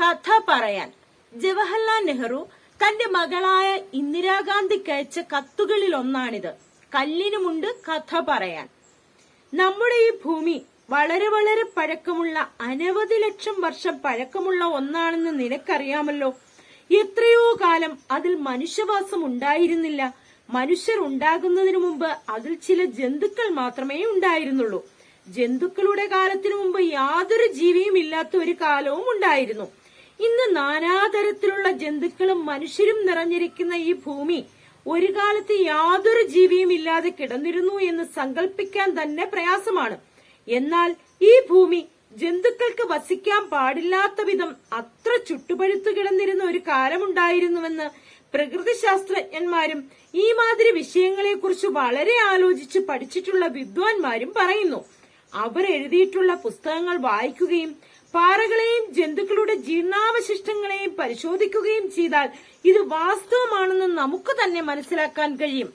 കഥ പറയാൻ. ജവഹർലാൽ നെഹ്റു തന്റെ മകളായ ഇന്ദിരാഗാന്ധിക്ക് അയച്ച കത്തുകളിൽ ഒന്നാണിത് കല്ലിനുമുണ്ട് കഥ പറയാൻ. നമ്മുടെ ഈ ഭൂമി വളരെ വളരെ പഴക്കമുള്ള അനവധി ലക്ഷം വർഷം പഴക്കമുള്ള ഒന്നാണെന്ന് നിനക്കറിയാമല്ലോ. എത്രയോ കാലം അതിൽ മനുഷ്യവാസം ഉണ്ടായിരുന്നില്ല. മനുഷ്യർ ഉണ്ടാകുന്നതിനു മുമ്പ് അതിൽ ചില ജന്തുക്കൾ മാത്രമേ ഉണ്ടായിരുന്നുള്ളൂ. ജന്തുക്കളുടെ കാലത്തിനു മുമ്പ് യാതൊരു ജീവിയും ഇല്ലാത്ത ഒരു കാലവും ഉണ്ടായിരുന്നു. ഇന്ന് നാനാതരത്തിലുള്ള ജന്തുക്കളും മനുഷ്യരും നിറഞ്ഞിരിക്കുന്ന ഈ ഭൂമി ഒരു കാലത്ത് യാതൊരു ജീവിയും ഇല്ലാതെ കിടന്നിരുന്നു എന്ന് സങ്കല്പിക്കാൻ തന്നെ പ്രയാസമാണ്. എന്നാൽ ഈ ഭൂമി ജന്തുക്കൾക്ക് വസിക്കാൻ പാടില്ലാത്ത വിധം അത്ര ചുട്ടുപഴുത്തു കിടന്നിരുന്ന ഒരു കാലമുണ്ടായിരുന്നുവെന്ന് പ്രകൃതി ശാസ്ത്രജ്ഞന്മാരും ഈ മാതിരി വിഷയങ്ങളെക്കുറിച്ച് വളരെ ആലോചിച്ച് പഠിച്ചിട്ടുള്ള വിദ്വാൻമാരും പറയുന്നു. അവർ എഴുതിയിട്ടുള്ള പുസ്തകങ്ങൾ വായിക്കുകയും പാറകളെയും ജന്തുക്കളുടെ ജീർണാവശിഷ്ടങ്ങളെയും പരിശോധിക്കുകയും ചെയ്താൽ ഇത് വാസ്തവമാണെന്ന് നമുക്ക് തന്നെ മനസ്സിലാക്കാൻ കഴിയും.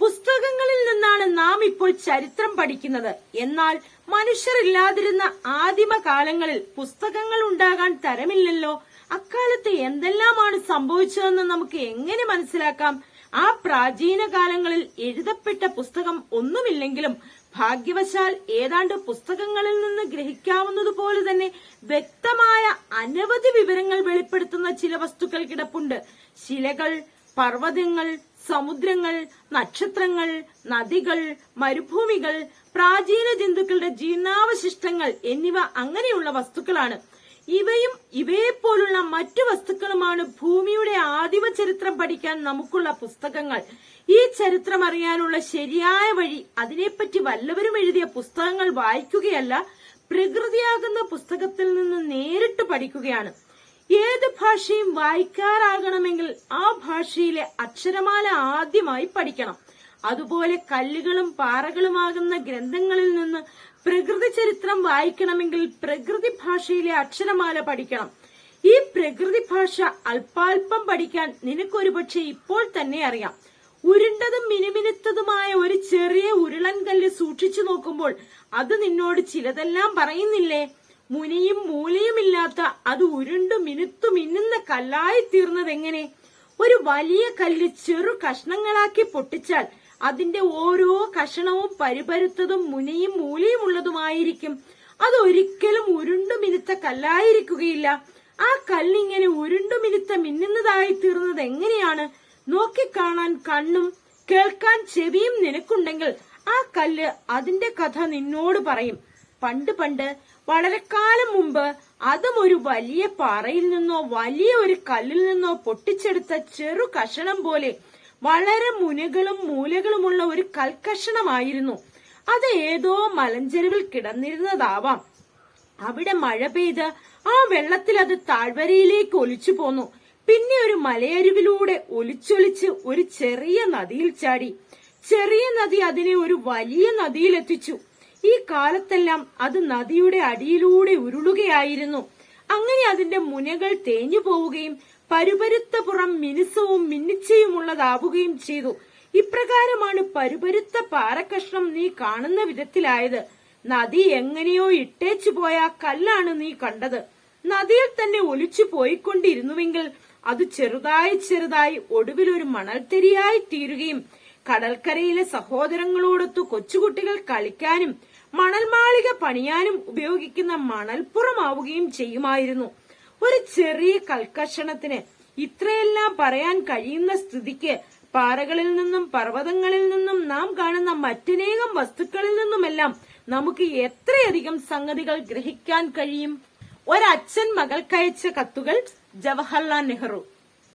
പുസ്തകങ്ങളിൽ നിന്നാണ് നാം ഇപ്പോൾ ചരിത്രം പഠിക്കുന്നത്. എന്നാൽ മനുഷ്യരില്ലാതിരുന്ന ആദിമ കാലങ്ങളിൽ പുസ്തകങ്ങൾ ഉണ്ടാകാൻ തരമില്ലല്ലോ. അക്കാലത്ത് എന്തെല്ലാമാണ് സംഭവിച്ചതെന്ന് നമുക്ക് എങ്ങനെ മനസ്സിലാക്കാം? ആ പ്രാചീന കാലങ്ങളിൽ എഴുതപ്പെട്ട പുസ്തകം ഒന്നുമില്ലെങ്കിലും ഭാഗ്യവശാൽ ഏതാണ്ട് പുസ്തകങ്ങളിൽ നിന്ന് ഗ്രഹിക്കാവുന്നതുപോലെ തന്നെ വ്യക്തമായ അനവധി വിവരങ്ങൾ വെളിപ്പെടുത്തുന്ന ചില വസ്തുക്കൾ കിടപ്പുണ്ട്. ശിലകൾ പർവതങ്ങൾ സമുദ്രങ്ങൾ നക്ഷത്രങ്ങൾ നദികൾ മരുഭൂമികൾ പ്രാചീന ജന്തുക്കളുടെ ജീർണാവശിഷ്ടങ്ങൾ എന്നിവ അങ്ങനെയുള്ള വസ്തുക്കളാണ്. ഇവയും ഇവയെപ്പോലുള്ള മറ്റു വസ്തുക്കളുമാണ് ഭൂമിയുടെ ആദിമ ചരിത്രം പഠിക്കാൻ നമുക്കുള്ള പുസ്തകങ്ങൾ. ഈ ചരിത്രം അറിയാനുള്ള ശരിയായ വഴി അതിനെപ്പറ്റി വല്ലവരും എഴുതിയ പുസ്തകങ്ങൾ വായിക്കുകയല്ല പ്രകൃതിയാകുന്ന പുസ്തകത്തിൽ നിന്ന് നേരിട്ട് പഠിക്കുകയാണ്. ഏത് ഭാഷയും വായിക്കാറാകണമെങ്കിൽ ആ ഭാഷയിലെ അക്ഷരമാല ആദ്യമായി പഠിക്കണം. അതുപോലെ കല്ലുകളും പാറകളുമാകുന്ന ഗ്രന്ഥങ്ങളിൽ നിന്ന് പ്രകൃതി ചരിത്രം വായിക്കണമെങ്കിൽ പ്രകൃതി ഭാഷയിലെ അക്ഷരമാല പഠിക്കണം. ഈ പ്രകൃതി ഭാഷ അല്പാൽപം പഠിക്കാൻ നിനക്കൊരു പക്ഷെ ഇപ്പോൾ തന്നെ അറിയാം. ഉരുണ്ടതും മിനുമിനുത്തതുമായ ഒരു ചെറിയ ഉരുളൻ കല്ല് സൂക്ഷിച്ചു നോക്കുമ്പോൾ അത് നിന്നോട് ചിലതെല്ലാം പറയുന്നില്ലേ? മുനിയും മൂലയുമില്ലാത്ത അത് ഉരുണ്ടു മിനുത്തു മിന്നുന്ന കല്ലായി തീർന്നതെങ്ങനെ? ഒരു വലിയ കല്ല് ചെറു കഷ്ണങ്ങളാക്കി പൊട്ടിച്ചാൽ അതിന്റെ ഓരോ കഷണവും പരിപരുത്തതും മുനയും മൂലയുമുള്ളതുമായിരിക്കും അത് ഒരിക്കലും ഉരുണ്ടു മിനുത്ത കല്ലായിരിക്കുകയില്ല. ആ കല്ലിങ്ങനെ ഉരുണ്ടു മിനുത്ത മിന്നുന്നതായി തീർന്നത് എങ്ങനെയാണ്? നോക്കിക്കാണാൻ കണ്ണും കേൾക്കാൻ ചെവിയും നിനക്കുണ്ടെങ്കിൽ ആ കല്ല് അതിന്റെ കഥ നിന്നോട് പറയും. പണ്ട് പണ്ട് വളരെ കാലം മുമ്പ് അതും ഒരു വലിയ പാറയിൽ നിന്നോ വലിയ ഒരു കല്ലിൽ നിന്നോ പൊട്ടിച്ചെടുത്ത ചെറു കഷണം പോലെ വളരെ മുനകളും മൂലകളുമുള്ള ഒരു കൽക്കഷണമായിരുന്നു. അത് ഏതോ മലഞ്ചെരുവിൽ കിടന്നിരുന്നതാവാം. അവിടെ മഴ പെയ്ത് ആ വെള്ളത്തിൽ അത് താഴ്വരയിലേക്ക് ഒലിച്ചു പോന്നു. പിന്നെ ഒരു മലയരുവിലൂടെ ഒലിച്ചൊലിച്ച് ഒരു ചെറിയ നദിയിൽ ചാടി. ചെറിയ നദി അതിനെ ഒരു വലിയ നദിയിൽ എത്തിച്ചു ഈ കാലത്തെല്ലാം അത് നദിയുടെ അടിയിലൂടെ ഉരുളുകയായിരുന്നു. അങ്ങനെ അതിന്റെ മുനകൾ തേഞ്ഞു പോവുകയും പരുപരുത്ത പുറം മിനുസവും മിന്നിച്ചയുമുള്ളതാവുകയും ചെയ്തു. ഇപ്രകാരമാണ് പരുപരുത്ത പാറക്കഷ്ണം നീ കാണുന്ന വിധത്തിലായത്. നദി എങ്ങനെയോ ഇട്ടേച്ചു പോയ കല്ലാണ് നീ കണ്ടത്. നദിയിൽ തന്നെ ഒലിച്ചു പോയിക്കൊണ്ടിരുന്നുവെങ്കിൽ അത് ചെറുതായി ചെറുതായി ഒടുവിൽ ഒരു മണൽത്തരിയായി തീരുകയും കടൽക്കരയിലെ സഹോദരങ്ങളോടൊത്ത് കൊച്ചുകുട്ടികൾ കളിക്കാനും മണൽമാളിക പണിയാനും ഉപയോഗിക്കുന്ന മണൽപ്പുറമാവുകയും ചെയ്യുമായിരുന്നു. ഒരു ചെറിയ കൽക്കഷണത്തിന് ഇത്രയെല്ലാം പറയാൻ കഴിയുന്ന സ്ഥിതിക്ക് പാറകളിൽ നിന്നും പർവതങ്ങളിൽ നിന്നും നാം കാണുന്ന മറ്റനേകം വസ്തുക്കളിൽ നിന്നുമെല്ലാം നമുക്ക് എത്രയധികം സംഗതികൾ ഗ്രഹിക്കാൻ കഴിയും? ഒരച്ഛൻ മകൾക്കയച്ച കത്തുകൾ ജവഹർലാൽ നെഹ്റു.